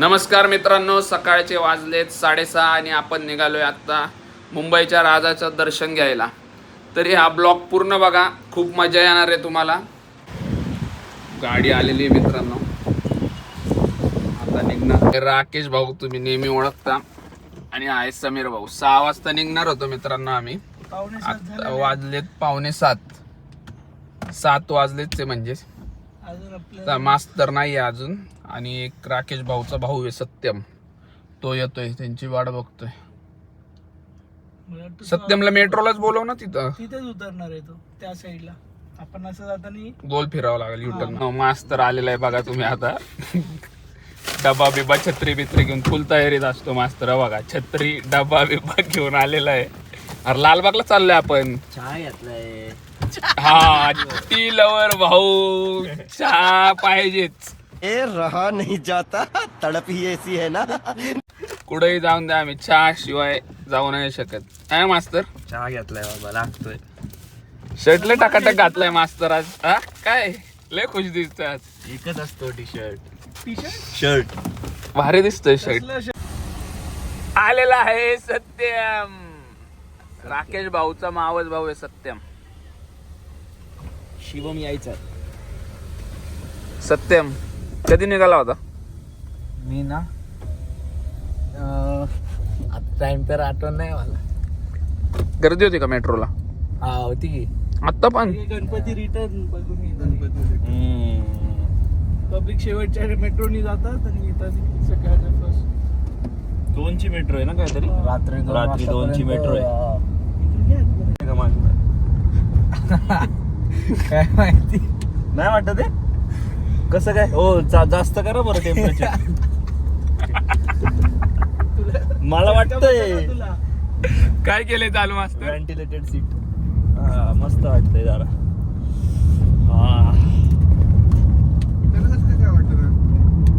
नमस्कार मित्रांनो सकाळचे वाजलेत साडेसहा आणि आपण निघालोय आत्ता मुंबईच्या राजाचं दर्शन घ्यायला. तरी हा ब्लॉग पूर्ण बघा खूप मजा येणार आहे तुम्हाला. गाडी आलेली आहे मित्रांनो. आता निघणार. राकेश भाऊ तुम्ही नेहमी ओळखता. आणि आहे समीर भाऊ. सहा वाजता निघणार होतो मित्रांनो आम्ही. आता वाजलेत पावणे सात. सात वाजलेच आहे म्हणजे मास्तर नाही आहे अजून. आणि एक राकेश भाऊचा भाऊ आहे सत्यम. तो येतोय त्यांची वाट बघतोय. सत्यमला मेट्रोलाच बोलव ना तिथं. तिथेच उतरणार आहे तो त्या साईडला आपण असं जाताना गोल फिरावं लागेल युटर्न मास्तर आलेला आहे बघा तुम्ही आता. डबा बिबा छत्री बित्री घेऊन फुल तयारीत असतो मास्तर हा बघा छत्री डबा बिबा घेऊन आलेला आहे. अरे लालबागला चाललोय आपण. चहा घेतलाय. हा टी लवर भाऊ. चहा पाहिजेच. ए रहा नहीं जाता। तड़प ही ऐसी है ना। कुठेही जाऊन द्या आम्ही चहा शिवाय जाऊ नाही शकत. काय मास्तर? चहा घेतलाय बाबा लागतोय. शर्टले टाकाटक घातलाय मास्तर आज. हा? काय? लय खुश दिसतोय आज. एकच असतो T shirt T shirt shirt भारी दिसतोय शर्ट आलेला आहे सत्यम. राकेश भाऊचा मावस भाऊ आहे सत्यम. शिवम यायचा. सत्यम. कधी निघाला होता? मी ना आता टाइम तर आठवण नाही मला. गर्दी होती का मेट्रोला? हा होती की. आत्ता पण? गणपती रिटर्न बघून पब्लिक शेवटच्या मेट्रोनी जातात आणि येतात सकाळच्या फर्स्ट दोनची मेट्रो आहे ना काहीतरी? रात्री रात्री दोनची मेट्रो आहे. काय माहिती? नाही वाटत ते कसं काय? हो जा- जास्त करा बरं टेम्परेचर मला वाटतंय. काय केले चालू मास्तर? व्हेंटिलेटेड सीट हा मस्त वाटतंय जरा. हा.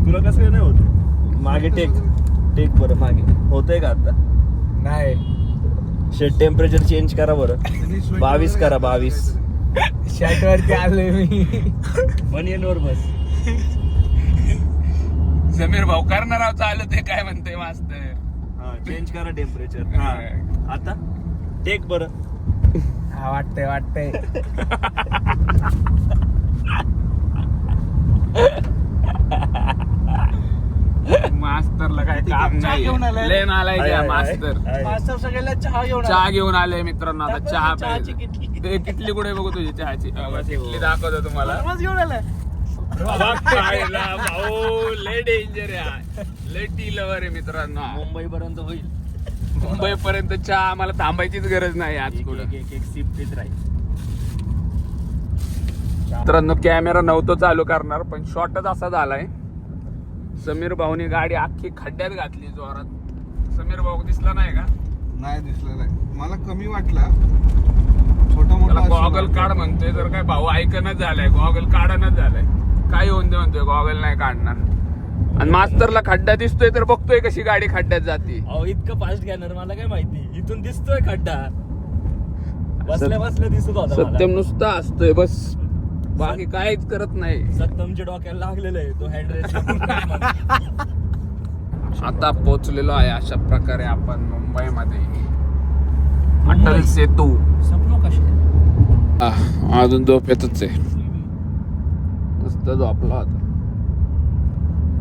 तुला कसं काय नाही होत मागे टेक टेक बरं मागे. होतंय का आता? नाही. शेट टेम्परेचर चेंज करा बरं. बावीस करा बावीस. शर्ट वरती आलोय मी. बनियन वर बस समीर भाऊ करणार आहोत चालू ते काय म्हणते मास्तर? हा चेंज करा टेम्परेचर हा. आता? टेक बरं. हा वाटतंय वाटतंय. मास्तरला काय काम चहा नाही घेऊन आलाय. लेन आलाय त्या मास्तर. आहे. मास्टर सगळ्याला चहा घेऊन चहा आला. घेऊन आले मित्रांनो आता चहा ना चहाची प्यायला. किटली. ते किटली कुठे बघू तुझी चहाची? किटली दाखवतो तुम्हाला. घेऊन आलाय. खायला भाऊ लय डेंजर आहे लय टी लवर आहे मित्रांनो मुंबई पर्यंत होईल. मुंबई पर्यंत चहा आम्हाला थांबायचीच गरज नाही आज कुठं. एक एक सिप पित राहील. मित्रांनो कॅमेरा नव्हतो चालू करणार पण शॉर्टच असा झालाय. समीर भाऊनी गाडी अख्खी खड्ड्यात घातली जोरात. समीर भाऊ दिसला नाही का? नाही दिसलं नाही. मला कमी वाटला. छोटा मोठा त्याला असतो गॉगल. काढ म्हणतोय तर काय भाऊ ऐकणच झालाय गॉगल काढणच झालाय. काय होऊन दे म्हणतोय गॉगल नाही काढणार. आणि मास्तरला खड्डा दिसतोय तर बघतोय कशी गाडी खड्ड्यात जाते. अहो इतकं फास्ट घेणार मला काय माहिती? इथून दिसतोय खड्डा. बसल्या बसल्या दिसत होता मला. सत्यम नुसता असतोय बस. बाकी काहीच करत नाही. सत्तमच्या डोक्याला लागलेलं आहे तो हँडरेस्ट आता पोचलेलो आहे अशा प्रकारे आपण मुंबईमध्ये. अटल सेतू. सपनो आह, अजून झोपेतच आहे. नुसतं झोपला होता.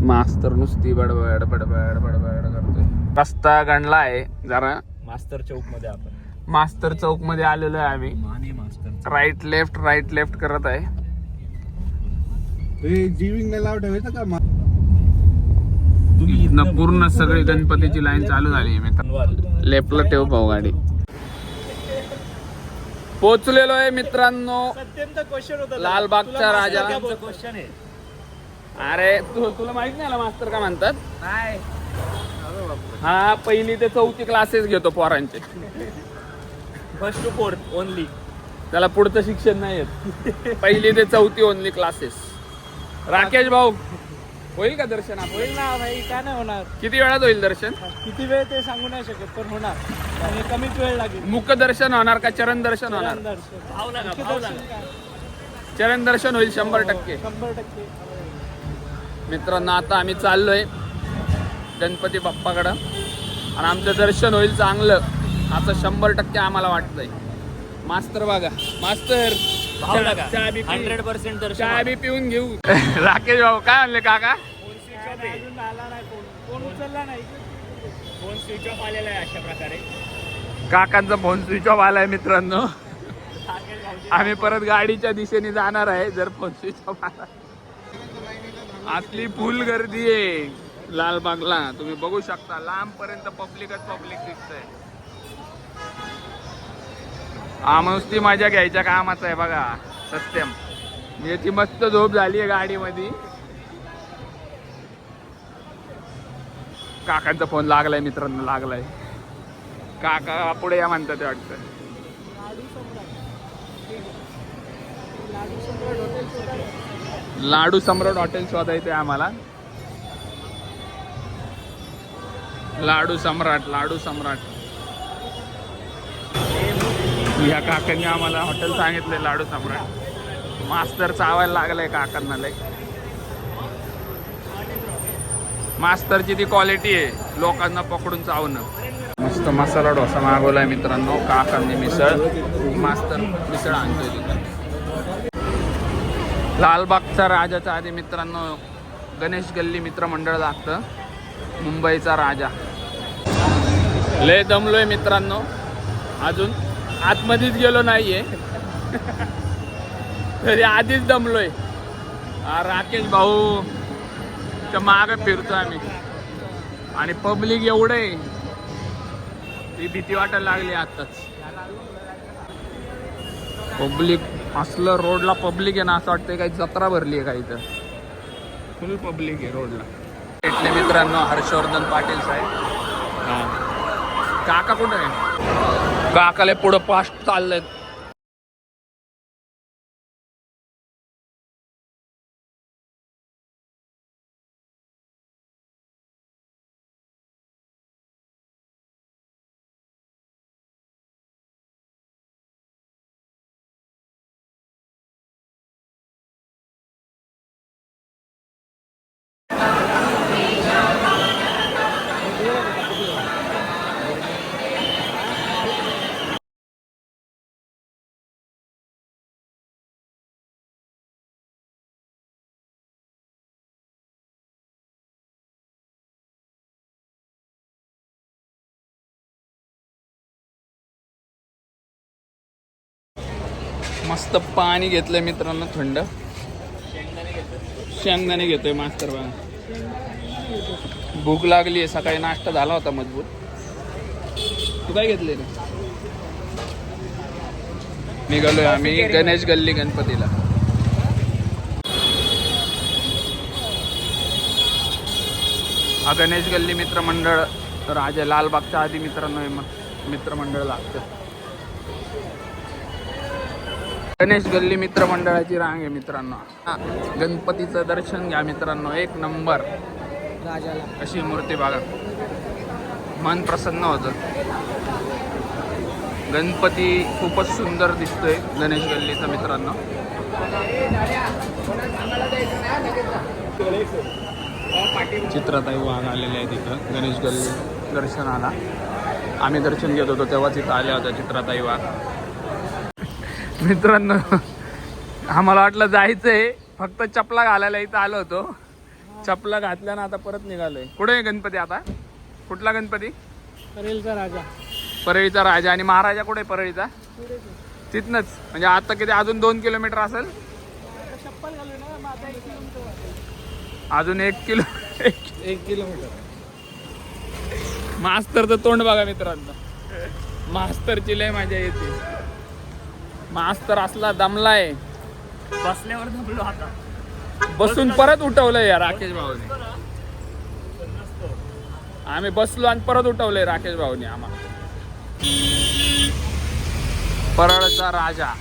मास्तर नुसती बडबड बडबड बडबड करतोय. रस्ता गणला आहे जरा. मास्टर चौकमध्ये आपण. मास्तर चौकमध्ये आलेलो आहे आम्ही. Mane master right left right left करत आहे. हे जीविंग का? मा- इथनं पूर्ण सगळी गणपतीची लाईन चालू झाली आहे मित्र. लेफ्टला ठेव भाऊ गाडी. पोचलेलो आहे मित्रांनो. अत्यंत क्वेश्चन होता लालबागचा राजा. क्वेश्चन आहे. अरे तू तुला माहीत नाही आला मास्तर का म्हणतात? हा पहिली ते चौथी क्लासेस घेतो पोरांचे. फर्स्ट टू फोर्थ ओनली त्याला पुढचं शिक्षण नाही येत. पहिली ते चौथी ओनली क्लासेस राकेश भाऊ होईल का दर्शन होईल ना भाई का नाही होणार? किती वेळात होईल दर्शन? किती वेळ ते सांगू नाही शकत पण होणार. आणि कमीच वेळ लागेल. मुख दर्शन होणार का चरण दर्शन होणार? दर्शन. मुख्य भाव दर्शन काय? चरण दर्शन होईल शंभर टक्के. शंभर टक्के. मित्रांनो आता आम्ही चाललोय गणपती बाप्पाकडं. आणि आमचं दर्शन होईल चांगलं. असं शंभर टक्के आम्हाला वाटतंय. मास्तर बघा मास्तर. हंड्रेड पर्सेंट चहा बी पिऊन घेऊ. राकेश भाऊ काय म्हणले काका? अजून आला नाही फोन. फोन उचलला नाही. फोन स्विच ऑफ आलेला आहे अशा प्रकारे. काकांचा फोन स्विच ऑफ आलाय मित्रांनो. आम्ही परत गाडीच्या दिशेने जाणार आहे जर फोन स्विच ऑफ आला. असली फुल गर्दी आहे लालबागला तुम्ही बघू शकता लांब पर्यंत पब्लिकच पब्लिक दिसतंय. हा नुसती मजा घ्यायच्या कामाचं आहे बघा सत्यम. याची मस्त झोप झाली आहे गाडीमध्ये. काकांचा फोन लागलाय मित्रांनो लागलाय. काका पुढे या म्हणतात ते वाटतं. लाडू सम्राट हॉटेल शोधायचं आम्हाला. लाडू सम्राट लाडू सम्राट. या काकांनी आम्हाला हॉटेल सांगितलं लाडू सम्राट. मास्तर चावायला लागलाय काकांना लय. मास्तरची ती क्वालिटी आहे लोकांना पकडून चावणं. मस्त मसाला डोसा मागवलाय मित्रांनो काकांनी मिसळ. मास्तर मिसळ आणतोय तिथं. लालबागचा राजाचा आधी मित्रांनो गणेश गल्ली मित्रमंडळ लागतं मुंबईचा राजा. लय दमलोय मित्रांनो अजून. आतमध्येच गेलो नाहीये. तरी आधीच दमलोय. राकेश भाऊ च्या मागे फिरतो आम्ही. आणि पब्लिक एवढं आहे ती भीती वाटायला लागली आताच पब्लिक असलं रोडला पब्लिक आहे ना असं वाटतंय काही जत्रा भरली आहे काही तर. फुल पब्लिक आहे रोडला. इथले मित्रांनो हर्षवर्धन पाटील साहेब. काका कुठे आहे? काकाले पुढं फास्ट आहेत मस्त पाणी घेतलंय मित्रांनो थंड. शेंगदाणे घेतोय मास्तर बघा भूक लागली आहे सकाळी नाश्ता झाला होता मजबूत. तू काय घेतले निघालोय आम्ही गणेश गल्ली गणपतीला. हा गणेश गल्ली मित्रमंडळ राजा लालबागच्या आधी मित्रांनो मित्रमंडळ लागतं. गणेश गल्ली मित्रमंडळाची रांग आहे मित्रांनो. हा, गणपतीचं दर्शन घ्या मित्रांनो. एक नंबर. राजाला. अशी मूर्ती बघा. मन प्रसन्न होतं. गणपती खूपच सुंदर दिसतोय गणेश गल्लीचा मित्रांनो. चित्राताई वाघ आलेले आहे तिथं गणेश गल्ली दर्शनाला. आम्ही दर्शन घेत होतो तेव्हा तिथं आल्या होत्या चित्राताई वाघ मित्रांनो आम्हाला वाटलं जायचंय. फक्त चपला घालायला इथं आलो होतो. चपला घातल्या ना आता परत निघालोय. कुठे आहे गणपती आता? कुठला गणपती? करेलचा राजा. परळीचा राजा आणि महाराजा कुठे आहे परळीचा? तिथनच. म्हणजे आता किती अजून दोन किलोमीटर असेल? अजून एक किलो एक किलोमीटर. मास्तरचं तोंड बघा मित्रांनो. मास्तरची लय मजा येते. मास्तर असला दमलाय बसल्यावर थांबलो आता बसून परत उठवलंय या राकेश भाऊने आम्ही बसलो आणि परत उठवलंय राकेश भाऊने आम्हाला परळचा राजा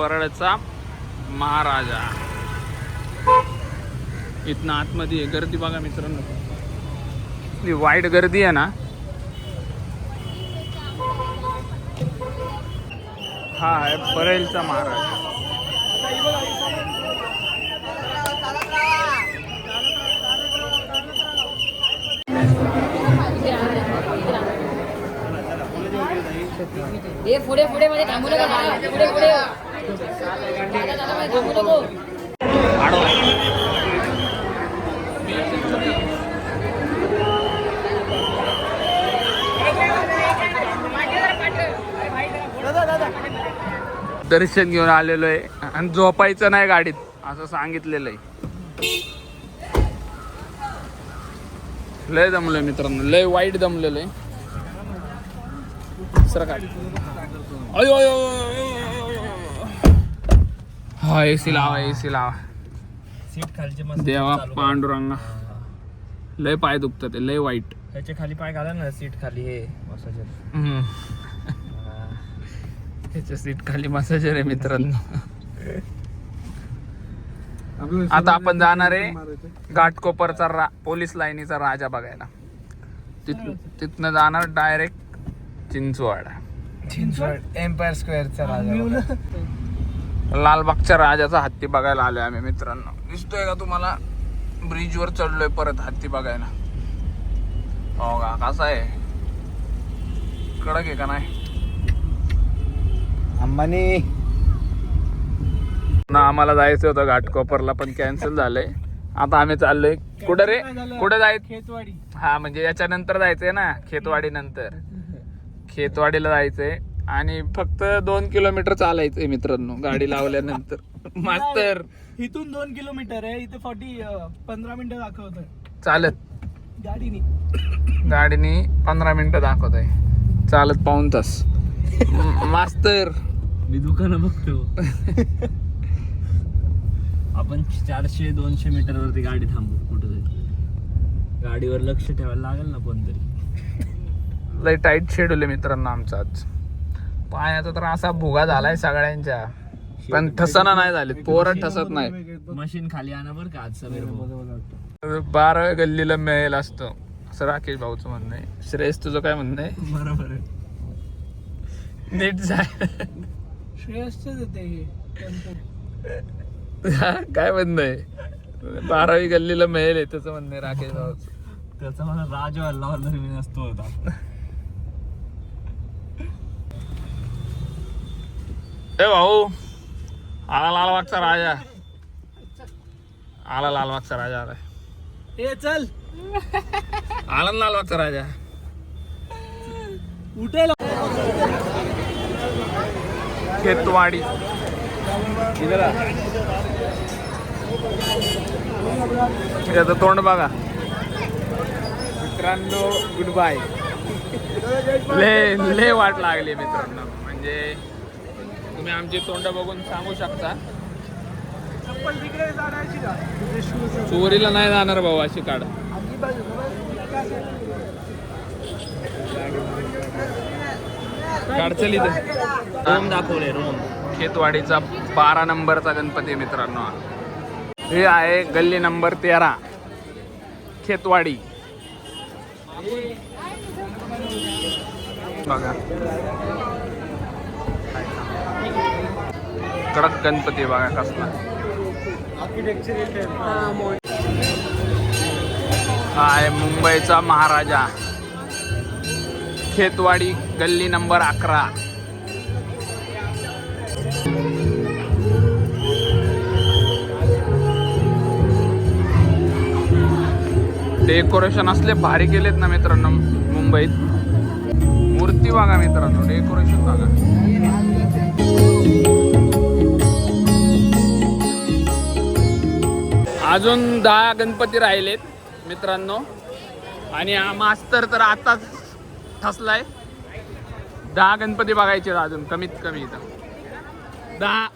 परळचा महाराजा. इथनं आतमध्ये आहे गर्दी बघा मित्रांनो. वाईट गर्दी आहे ना. हा आहे परळचा महाराजा. हे पुढे पुढे मध्ये थांबू नका पुढे पुढे. दर्शन घेऊन आलेलो आहे. आणि झोपायचं नाही गाडीत असं सांगितलेलं आहे लय जमलंय मित्रांनो लय वाईट जमलेलं आहे सर काय अयो, अयो. हा एसी लावा एसी लावा. सीट खालचे मस्त देवा चालू करा. पांडुरंगा. लय पाय दुखतात लय वाईट. त्याच्याखाली पाय घाला ना सीट खाली हे मसाजर हम्म. त्याच्या सीट खाली मसाजर आहे मित्रांनो. आता आपण जाणार आहे. घाटकोपरचा रा पोलीस लाईनीचा राजा बघायला. तिथ तिथनं जाणार डायरेक्ट चिंचवाडा. चिंचवड एम्पायर स्क्वेअरचा राजा लालबागच्या राजाचा हत्ती बघायला आलोय आम्ही मित्रांनो. दिसतोय का तुम्हाला? ब्रिजवर चढलोय परत हत्ती बघायला. हो का? कसा आहे? कडक आहे का नाही? अंबानी. ना आम्हाला जायचं होतं घाटकोपरला पण कॅन्सल झालंय. आता आम्ही चाललोय. कुठं रे? कुठं जायचं? खेतवाडी. हा म्हणजे याच्यानंतर जायचंय ना खेतवाडी नंतर खेतवाडीला जायचंय. आणि फक्त दोन किलोमीटर चालायचंय मित्रांनो गाडी लावल्यानंतर. मास्तर. इथून दोन किलोमीटर आहे इथे फॉर्टी पंधरा मिनिटं दाखवत चालत. गाडीने. गाडीने पंधरा मिनिटं दाखवत आहे चालत पाऊन तास. म- मास्तर. मी दुकानं बघतो. आपण चारशे दोनशे मीटर वरती गाडी थांबू कुठं गाडीवर लक्ष ठेवायला लागेल ना कोणतरी. लय टाईट शेड्यूल आहे मित्रांनो आमचा आज. पायाचा तर असा भुगा झालाय सगळ्यांच्या. पण ठसना नाही झाले पोरं ठसत नाही मशीन खाली आणा बरं का आज सवेर बाराव्या गल्लीला मिळेल असतो. असं राकेश भाऊचं म्हणणं आहे. श्रेयस तुझं काय म्हणणं आहे? बरोबर आहे. नीट जाय श्रेयसच येते हे. हा, काय म्हणणं आहे? बारावी गल्लीला मिळेल आहे त्याचं म्हणणं आहे राकेश भाऊचं. त्याचा मला राज व्हायला तरी मी नसतो होता. ए भाऊ आला लालबागचा राजा. आला लालबागचा राजा आलाय ए चल. आला लालबागचा राजा. उठेल. खेतवाडी. याचं तोंड बघा. मित्रांनो गुड बाय ले ले वाट लागली मित्रांनो. म्हणजे तुम्ही आमची तोंड बघून सांगू शकता. चोरीला नाही जाणार भाऊ अशी काढ. काढचल रोम दाखवले रोम. खेतवाडीचा बारा नंबरचा गणपती मित्रांनो. हे आहे गल्ली नंबर तेरा. खेतवाडी. बघा. कडक गणपती बघा कसला. हा आहे मुंबईचा महाराजा. खेतवाडी गल्ली नंबर अकरा. डेकोरेशन असले भारी केलेत ना मित्रांनो मुंबईत. मूर्ती बघा मित्रांनो डेकोरेशन बघा. अजून दहा गणपती राहिलेत मित्रांनो. आणि हा मास्तर तर आताच ठसलाय. दहा गणपती बघायचे अजून कमीत कमी इथं. दहा.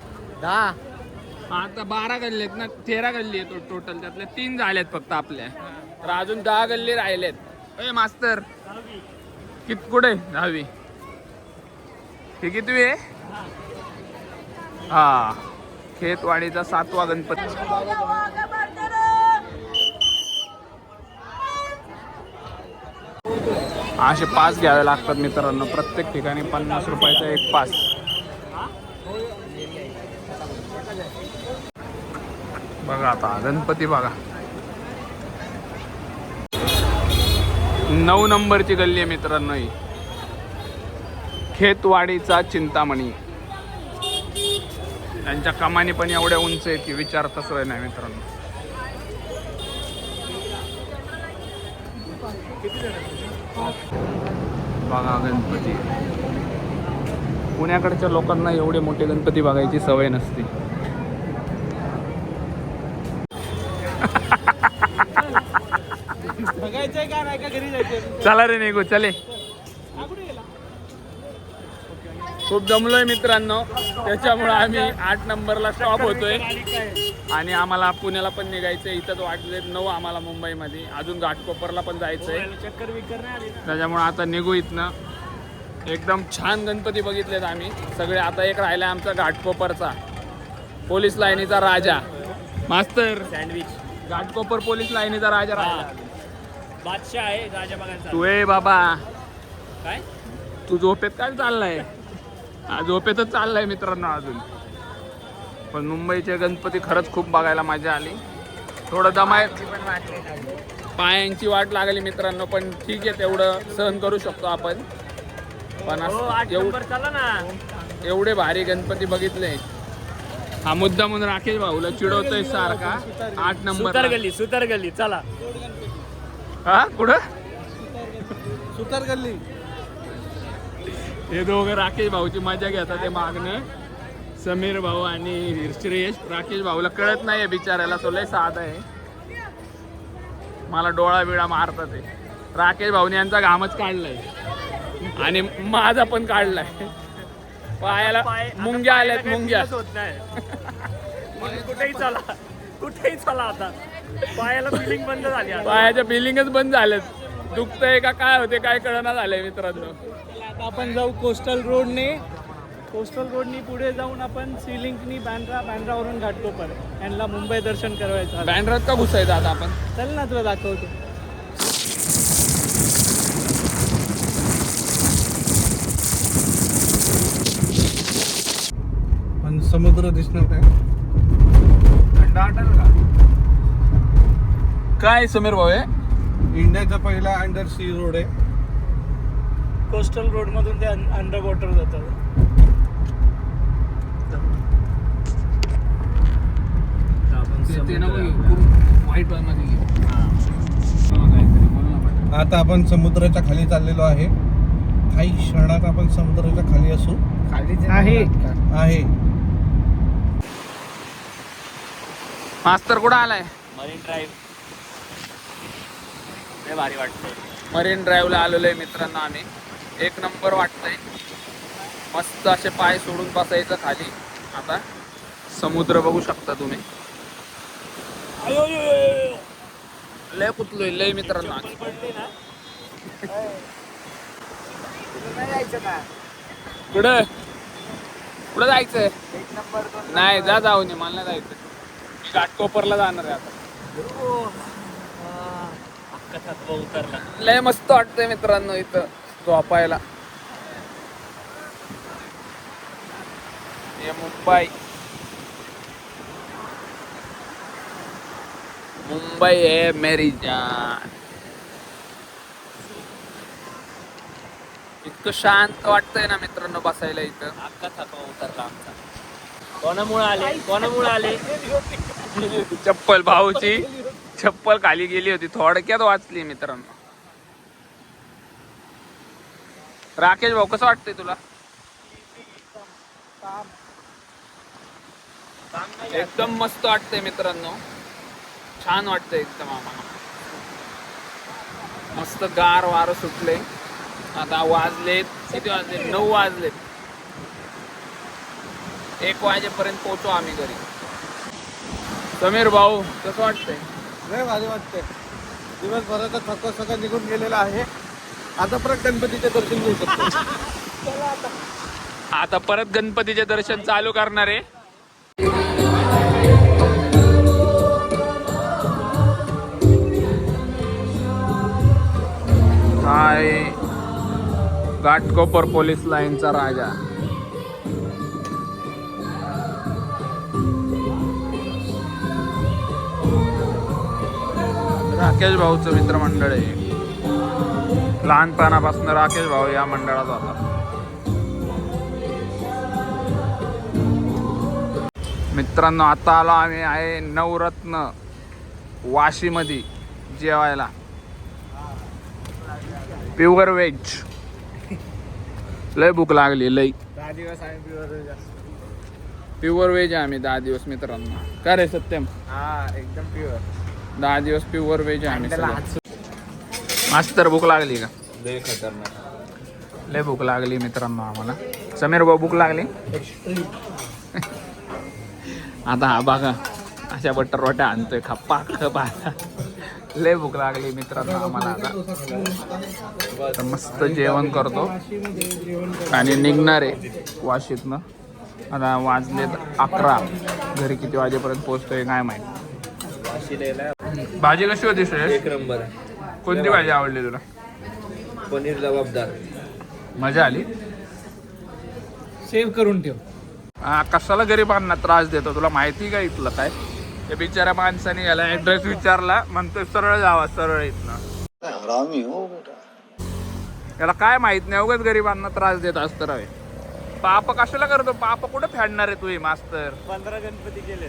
दहा. आता बारा गल्ली आहेत ना तेरा गल्ली आहे टोटल त्यातले तीन झालेत फक्त आपल्या. तर अजून दहा गल्ली राहिलेत. ए मास्तर. कित कुठे? दहावी. हे कितवी आहे? हा. खेतवाडीचा सातवा गणपती. असे पास घ्यावे लागतात मित्रांनो प्रत्येक ठिकाणी पन्नास रुपयाचा एक पास बघा आता गणपती बघा. नऊ नंबरची गल्ली आहे मित्रांनो ही. खेतवाडीचा चिंतामणी. त्यांच्या कमानी पण एवढ्या उंच आहे की विचारताच सोय नाही मित्रांनो. बघा गणपती. पुण्याकडच्या लोकांना एवढे मोठे गणपती बघायची सवय नसते. चला रे निघू चले. खूप जमलोय मित्रांनो. त्याच्यामुळे आम्ही आठ नंबरला स्टॉप होतोय. आणि आम्हाला पुण्याला पण निघायचंय. इथंच वाटले नऊ आम्हाला मुंबईमध्ये. अजून घाटकोपरला पण जायचंय. चक्कर विकर नाही आली ना? त्याच्यामुळे आता निघू इथनं. एकदम छान गणपती बघितलेत आम्ही. सगळे आता एक राहिला आमचा घाटकोपरचा. पोलीस लाईनीचा राजा. मास्तर. सँडविच घाटकोपर पोलीस लाईनीचा राजा राहिला. बादशाह आहे राजा बघायचा तू ए बाबा. काय? तू झोपेत काय चाललाय? हा झोपेतच चाललाय मित्रांनो अजून. पण मुंबईचे गणपती खरंच खूप बघायला मजा आली. थोडं दमाय पायांची वाट लागली मित्रांनो पण ठीक आहे तेवढं सहन करू शकतो आपण. पण हो एवढे भारी गणपती बघितले. हा मुद्दा म्हणून राकेश भाऊला चिडवतोय सारखा. आठ नंबर सुतार गल्ली सुतार गल्ली चला. हा कुठं? सुतार गल्ली. हे दोघं राकेश भाऊची मजा घेतात ते मागणं. समीर भाऊ आणि श्रेयश. राकेश भाऊला कळत नाहीये बिचारायला तो लय साधा आहे. मला डोळा बिळा मारतात ते. राकेश भाऊने यांचा घामच काढलाय. आणि माझा पण काढलाय. पायाला मुंग्या आल्यात मुंग्या. होत नाही. कुठेही चला. कुठेही चला आता. पायाला फिलिंग बंद झाली आता. पायाच्या बिलिंगच बंद झाल्यात. दुखतंय का काय होते काय कळना झालंय मित्रांनो. आता आपण जाऊ कोस्टल रोडने कोस्टल रोडनी पुढे जाऊन आपण सिलिंकनी बँड्रा बँड्रावरून घाटकोपर यांना मुंबई दर्शन करायचं आहे. बँड्रात का घुसायचं आता आपण? चल ना तुला दाखवतो. पण समुद्र दिसणार नाही थंड वाटेल का? काय समीर भाऊ आहे इंडियाचा पहिला अंडर सी रोड आहे. कोस्टल रोडमधून ते अंडर वॉटर जातात तर आपण ते नको घेऊ, मध्ये. हा. आता आपण समुद्राच्या खाली चाललेलो आहे. काही क्षणात आपण समुद्राच्या खाली असू. आहे. आहे. मास्तर कुठं आलाय? Marine drive. भारी वाटतंय. मरीन ड्राईव्हला आलेलो आहे मित्रांनो आम्ही. एक नंबर वाटतंय. मस्त असे पाय सोडून बसायचं खाली. आता समुद्र बघू शकता तुम्ही. लय कुतलोय लय मित्रांनो. आज. कुठं? कुठं जायचंय? नाही जा जाऊ नये मला नाही जायचं मी घाटकोपरला जाणार आहे आता. थकवा उतरला. लय मस्त वाटतंय मित्रांनो इथं झोपायला. हे मुंबई. मुंबई है मेरी जान। इतकं शांत वाटतंय ना मित्रांनो बसायला इथं? अख्खा थकवा उतरला आमचा. कोणामुळे आले? कोणामुळे आले? चप्पल भाऊची. चप्पल खाली गेली होती. थोडक्यात वाचली मित्रांनो. राकेश भाऊ कसं वाटतंय तुला? एकदम मस्त वाटतंय मित्रांनो. छान वाटतंय एकदम आम्हाला. मस्त गार वारं सुटले. आता वाजलेत किती वाजले नऊ वाजलेत. एक वाजेपर्यंत पोहोचू आम्ही घरी. समीर भाऊ कसं वाटतंय? लय भारी वाटतंय. दिवसभराचा थकवा सगळं निघून गेलेला आहे. आता परत गणपतीचे दर्शन घेऊ शकतो. आता परत गणपतीचे दर्शन चालू करणार आहे. हाय घाटकोपर पोलीस लाईनचा राजा. राकेश भाऊचं मित्रमंडळ. आहे लहानपणापासून राकेश भाऊ या मंडळात होता. मित्रांनो आता आलो आम्ही आहे नवरत्न वाशीमध्ये जेवायला. प्युअर व्हेज लय भूक लागली लय. दहा दिवस आम्ही प्युअर प्युअर व्हेज आहे आम्ही दहा दिवस मित्रांनो. का रे सत्यम? हा एकदम प्युअर दहा दिवस प्युअर व्हेज आहे आम्ही सगळे. मास्तर भूक लागली का? लय खतरनाक. लय भूक लागली मित्रांनो आम्हाला. समीर भाऊ भूक लागली? आता हा बघा अशा बटर रोट्या आणतोय खप्पा खपा. लय भूक लागली मित्रांनो आम्हाला आता. तर मस्त जेवण करतो. आणि निघणार आहे वाशीतनं. आता वाजलेत अकरा. घरी किती वाजेपर्यंत पोहोचतोय काय माहिती. भाजी कशी होती एक नंबर कोणती भाजी आवडली तुला? पनीर जबाबदार. मजा आली? सेव्ह करून ठेव. हा, कशाला गरिबांना त्रास देतो? तुला माहिती का इथलं काय? त्या बिचाऱ्या माणसाने याला ऍड्रेस विचारला म्हणतोय सरळ जावा सरळ इथनं. याला काय माहीत नाही उगाच गरिबांना त्रास देत असतं रवे पाप कशाला करतो? पाप कुठं फेडणार आहे तुझी मास्तर? पंधरा गणपती केले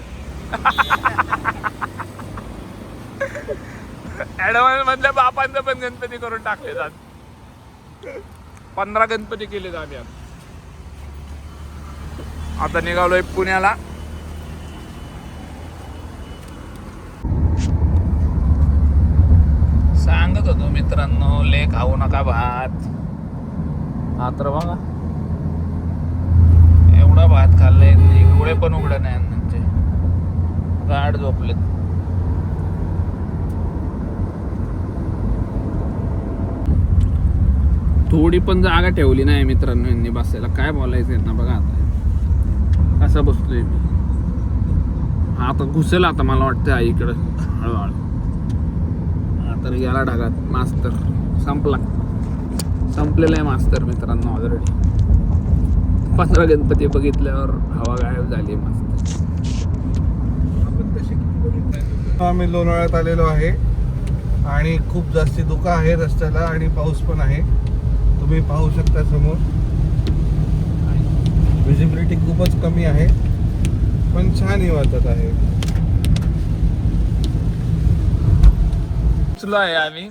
ऍडव्हान्स मधल्या बापांचं पण गणपती करून टाकले जात पंधरा गणपती केले आता. आता निघालोय पुण्याला. सांगत होतो मित्रांनो ले खाऊ नका भात. हा तर बघा. एवढा भात खाल्लाय डोळे पण उघड नाही म्हणजे गाड झोपलेत. थोडी पण जागा ठेवली नाही मित्रांनो यांनी बसायला. काय बोलायचं यांना बघा आता. कसा बसतोय मी. आता घुसेल आता मला वाटतं आईकडं. हळूहळू. तर याला ढगात मास्तर. संपला. संपलेला आहे मास्तर मित्रांनो ऑलरेडी पंधरा गणपती बघितल्यावर हवा गायब झाली मास्तर आम्ही लोणावळ्यात आलेलो आहे. आणि खूप जास्ती धुका आहे रस्त्याला आणि पाऊस पण आहे. तुम्ही पाहू शकता समोर. विजिबिलिटी खूपच कमी आहे. पण छान वाटत आहे. उचलो आहे आम्ही.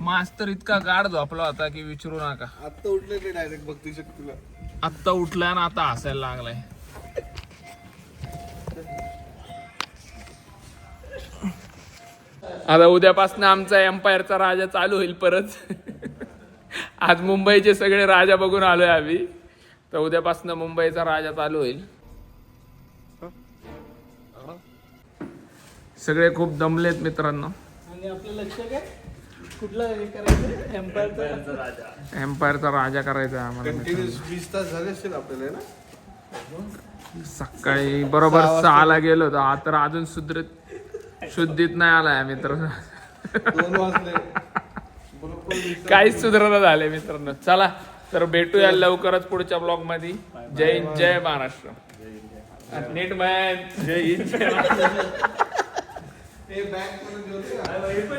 मास्तर इतका गाढ झोपला होता की विचारू नका. आता उठलेले डायरेक्ट भक्ती शक्तीला. आत्ता उठलाय आणि आता हसायला लागलाय. आता उद्यापासून आमचा एम्पायरचा राजा चालू होईल परत. आज मुंबईचे सगळे राजा बघून आलोय आम्ही. तर उद्यापासून मुंबईचा राजा चालू होईल. सगळे खूप दमलेत मित्रांनो. आणि आपलं लक्ष काय कुठलं हे करायचं? एम्पायरचं एम्पायरचा राजा. करायचा आहे आम्हाला कंटिन्युअस वीस तास झाले असतील आपल्याला ना? सकाळी बरोबर सहाला गेलो होतो. आता तर अजून सुधरत शुद्धीत नाही आलाय मित्र दोन वाजले. बरोबर वीस काहीच सुधारणा झाले मित्रांनो. चला तर भेटूया लवकरच पुढच्या ब्लॉगमध्ये जय हिंद जय महाराष्ट्र. नीट मॅन जय हिंद जय महाराष्ट्र. ते बँकमध्ये